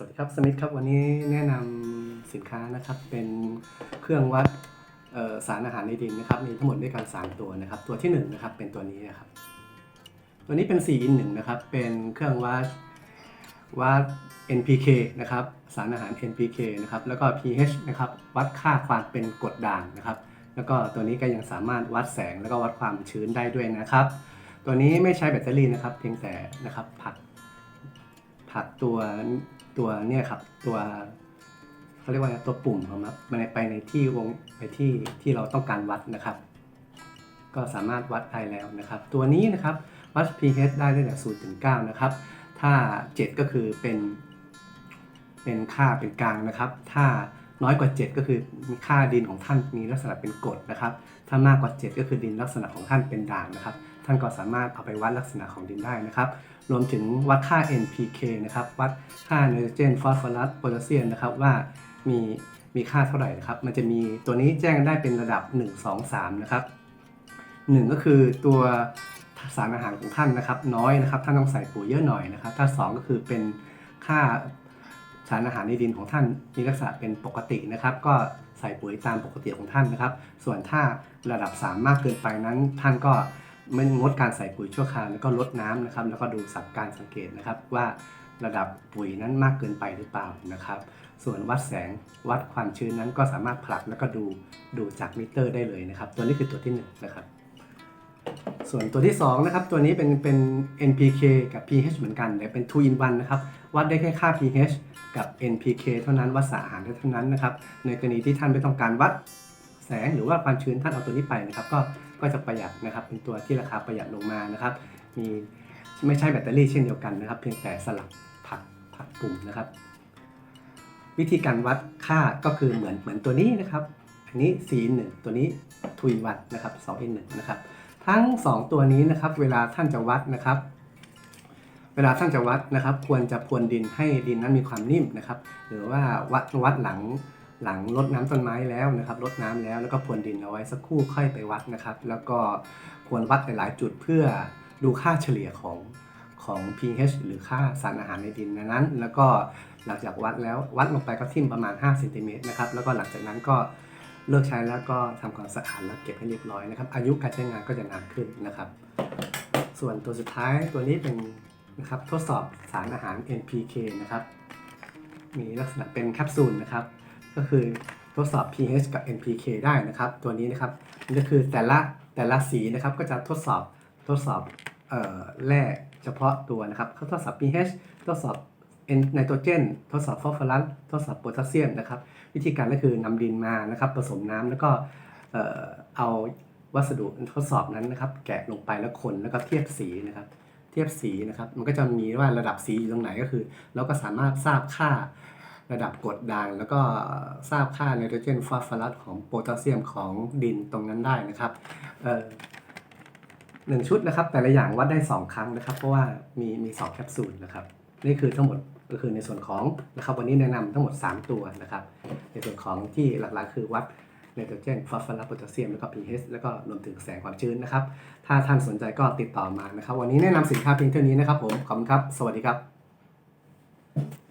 สวัสดีครับสมิธครับวันนี้แนะนำสินค้านะครับเป็นเครื่องวัดสารอาหารในดินนะครับมีทั้งหมดด้วยกัน3ตัวนะครับ ตัวที่1นนะครับเป็นตัวนี้นะครับ ตัวนี้เป็น4 in 1นะครับเป็นเครื่องวัดวัด NPK นะครับสารอาหาร NPK นะครับแล้วก็ pH นะครับวัดค่าความเป็นกรดด่างนะครับ แล้วก็ตัวนี้ก็ยังสามารถวัดแสงแล้วก็วัดความชื้นได้ด้วยนะครับ ตัวนี้ไม่ใช้แบตเตอรี่นะครับเพียงแต่นะครับผลักผลักตัว ตัวเนี่ยครับตัวเขาเรียกว่าตัวปุ่มของมันไปในที่วงไปที่ที่เราต้องการวัดนะครับ ก็สามารถวัดได้แล้วนะครับ ตัวนี้นะครับวัด pH ได้ตั้งแต่0ถึง9นะครับ ถ้า 7 ก็คือเป็นเป็นค่าเป็นกลางนะครับ ถ้าน้อยกว่า 7 ก็คือค่าดินของท่านมีลักษณะเป็นกรดนะครับ ถ้ามากกว่า 7 ก็คือดินลักษณะของท่านเป็นด่างนะครับ ท่านก็สามารถเอาไปวัดลักษณะของดินได้นะครับ รวมถึงวัดค่า NPK นะครับ วัดค่าไนโตรเจนฟอสฟอรัสโพแทสเซียมนะครับว่ามีมีค่าเท่าไหร่นะครับ มันจะมีตัวนี้แจ้งได้เป็นระดับ 1 2 3 นะครับ 1 ก็คือตัวสารอาหารของท่านนะครับ น้อยนะครับ ท่านต้องใส่ปุ๋ยเยอะหน่อยนะครับ ถ้า 2 ก็คือเป็นค่าสารอาหารในดินของท่านมีลักษณะเป็นปกตินะครับ ก็ใส่ปุ๋ยตามปกติของท่านนะครับ ส่วนถ้าระดับ 3 มากเกินไปนั้นท่านก็ ไม่งดการใส่ปุ๋ยชั่วคราวแล้วก็ลดน้ำนะครับ แล้วก็ดูสับการสังเกตนะครับว่าระดับปุ๋ยนั้นมากเกินไปหรือเปล่านะครับ ส่วนวัดแสงวัดความชื้นนั้นก็สามารถผลักแล้วก็ดูดูจากมิเตอร์ได้เลยนะครับ ตัวนี้คือตัวที่หนึ่งนะครับ ส่วนตัวที่สองนะครับตัวนี้เป็นเป็น NPK กับ pH เหมือนกันแต่เป็น 2 in 1นะครับวัดได้แค่ค่า pH กับ NPK เท่านั้นวัดสารอาหารได้เท่านั้นนะครับในกรณีที่ท่านไม่ต้องการวัด แสงหรือว่าความชื้นท่านเอาตัวนี้ไปนะครับ ก็ก็จะประหยัดนะครับ เป็นตัวที่ราคาประหยัดลงมานะครับ มีไม่ใช่แบตเตอรี่เช่นเดียวกันนะครับ เพียงแต่สลับผักผักปุ่มนะครับ วิธีการวัดค่าก็คือเหมือนเหมือนตัวนี้นะครับ อันนี้ 4n1 ตัวนี้2 in 1นะครับ 2n1 นะครับ ทั้ง 2 ตัวนี้นะครับ เวลาท่านจะวัดนะครับเวลาท่านจะวัดนะครับ ควรจะพรวนดินให้ดินนั้นมีความนิ่มนะครับ หรือว่าวัดวัดหลัง หลังรดน้ำต้นไม้แล้วนะครับรดน้ำแล้วแล้วก็พรวนดินเอาไว้สักครู่ค่อยไปวัดนะครับ แล้วก็ควรวัดหลายๆ จุดเพื่อดูค่าเฉลี่ยของของ pH หรือค่าสารอาหารในดินนั้น แล้วก็หลังจากวัดแล้ววัดลงไปก็ทิ่มประมาณ5เซนติเมตรนะครับแล้วก็หลังจากนั้นก็เลิกใช้แล้วก็ทำความสะอาดแล้วเก็บให้เรียบร้อยนะครับ อายุการใช้งานก็จะนานขึ้นนะครับ ส่วนตัวสุดท้ายตัวนี้เป็นนะครับทดสอบสารอาหาร NPK นะครับ มีลักษณะเป็นแคปซูลนะครับ ก็คือทดสอบ pH กับ NPK ได้นะครับ ตัวนี้นะครับนี่ก็คือแต่ละแต่ละสีนะครับก็จะทดสอบทดสอบออแร่เฉพาะตัวนะครับเขาทดสอบ pH ทดสอบไนโตรเจน ทดสอบฟอสฟอรัสทดสอบโพแทสเซียมนะครับ วิธีการก็คือนำดินมานะครับผสมน้ำแล้วก็เอาวัสดุทดสอบนั้นนะครับ แกะลงไปแล้วคนแล้วก็เทียบสีนะครับ เทียบสีนะครับ มันก็จะมีว่าระดับสีอยู่ตรงไหนก็คือ เราก็สามารถทราบค่า ระดับกรดด่าง แล้วก็ทราบค่าไนโตรเจนฟอสฟอรัสของโพแทสเซียมของดินตรงนั้นได้นะครับหนึ่งชุดนะครับ แต่ละอย่างวัดได้ 2 ครั้งนะครับ เพราะว่ามีมี2แคปซูลนะครับ นี่คือทั้งหมดก็คือในส่วนของนะครับ วันนี้แนะนำทั้งหมด 3 ตัวนะครับ ในส่วนของที่หลักๆ คือวัดไนโตรเจนฟอสฟอรัสโพแทสเซียมแล้วก็ pH แล้วก็รวมถึงแสงความชื้นนะครับ ถ้าท่านสนใจก็ติดต่อมานะครับ วันนี้แนะนำสินค้าเพียงเท่านี้นะครับผม ขอบคุณครับ สวัสดีครับ